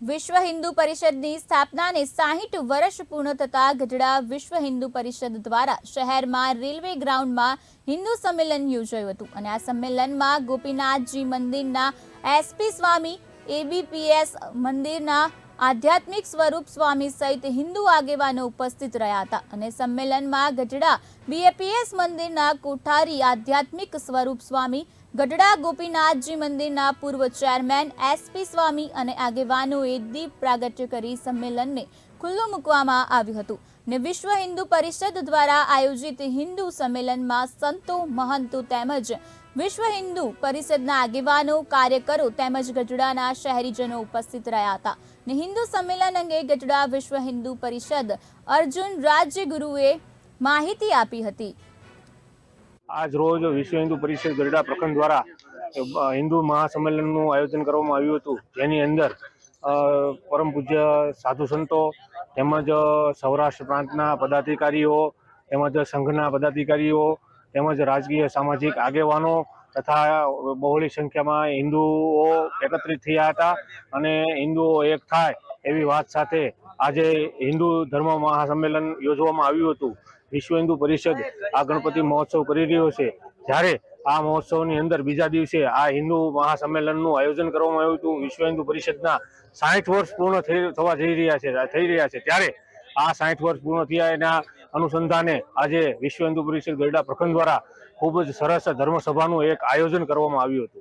વિશ્વ હિન્દુ પરિષદની સ્થાપનાને સાહીઠ વર્ષ પૂર્ણ થતા ગઢડા વિશ્વ હિન્દુ પરિષદ દ્વારા શહેરમાં રેલવે ગ્રાઉન્ડમાં હિન્દુ સંમેલન યોજાયું હતું. અને આ સંમેલનમાં ગોપીનાથજી મંદિરના એસપી સ્વામી એબીપીએસ મંદિરના આધ્યાત્મિક સ્વરૂપ સ્વામી સહિત હિન્દુ આગેવાનો ઉપસ્થિત રહ્યા હતા. અને સંમેલનમાં ગઢડા બીએપીએસ મંદિરના કોઠારી આધ્યાત્મિક સ્વરૂપ સ્વામી ગઢડા ગોપીનાથજી મંદિરના પૂર્વ ચેરમેન એસપી સ્વામી અને આગેવાનોએ દીપ પ્રાગટ્ય કરી સંમેલનને ખુલ્લું મૂકવામાં આવ્યું હતું ને વિશ્વ હિન્દુ પરિષદ દ્વારા આયોજિત હિન્દુ સંમેલનમાં સંતો, મહંતો તેમજ વિશ્વ હિન્દુ પરિષદના આગેવાનો, કાર્યકરો તેમજ ગઢડાના શહેરીજનો ઉપસ્થિત રહ્યા હતા ને હિન્દુ સંમેલન અંગે ગઢડા વિશ્વ હિન્દુ પરિષદ અર્જુન રાજ્યગુરુએ માહિતી આપી હતી. આજ રોજ વિશ્વ હિન્દુ પરિષદ ગરડા પ્રખંડ દ્વારા હિન્દુ મહાસંમેલનનું આયોજન કરવામાં આવ્યું હતું. જેની અંદર પરમ પૂજ્ય સાધુ સંતો તેમજ સૌરાષ્ટ્ર પ્રાંતના પદાધિકારીઓ તેમજ સંઘના પદાધિકારીઓ તેમજ રાજકીય સામાજિક આગેવાનો તથા બહોળી સંખ્યામાં હિન્દુઓ એકત્રિત થયા હતા અને હિન્દુઓ એક થાય એવી વાત સાથે આજે હિન્દુ ધર્મ મહાસંમેલન યોજવામાં આવ્યું હતું. વિશ્વ હિન્દુ પરિષદ આ ગણપતિ મહોત્સવ કરી રહ્યો છે. જ્યારે આ મહોત્સવની અંદર બીજા દિવસે આ હિન્દુ મહાસંમેલનનું આયોજન કરવામાં આવ્યું હતું. વિશ્વ હિન્દુ પરિષદના સાઠ વર્ષ પૂર્ણ થવા જઈ રહ્યા છે, થઈ રહ્યા છે. ત્યારે આ સાઠ વર્ષ પૂર્ણ થયા એના અનુસંધાને આજે વિશ્વ હિન્દુ પરિષદ ગરડા પ્રખંડ દ્વારા ખૂબ જ સરસ ધર્મસભાનું એક આયોજન કરવામાં આવ્યું હતું.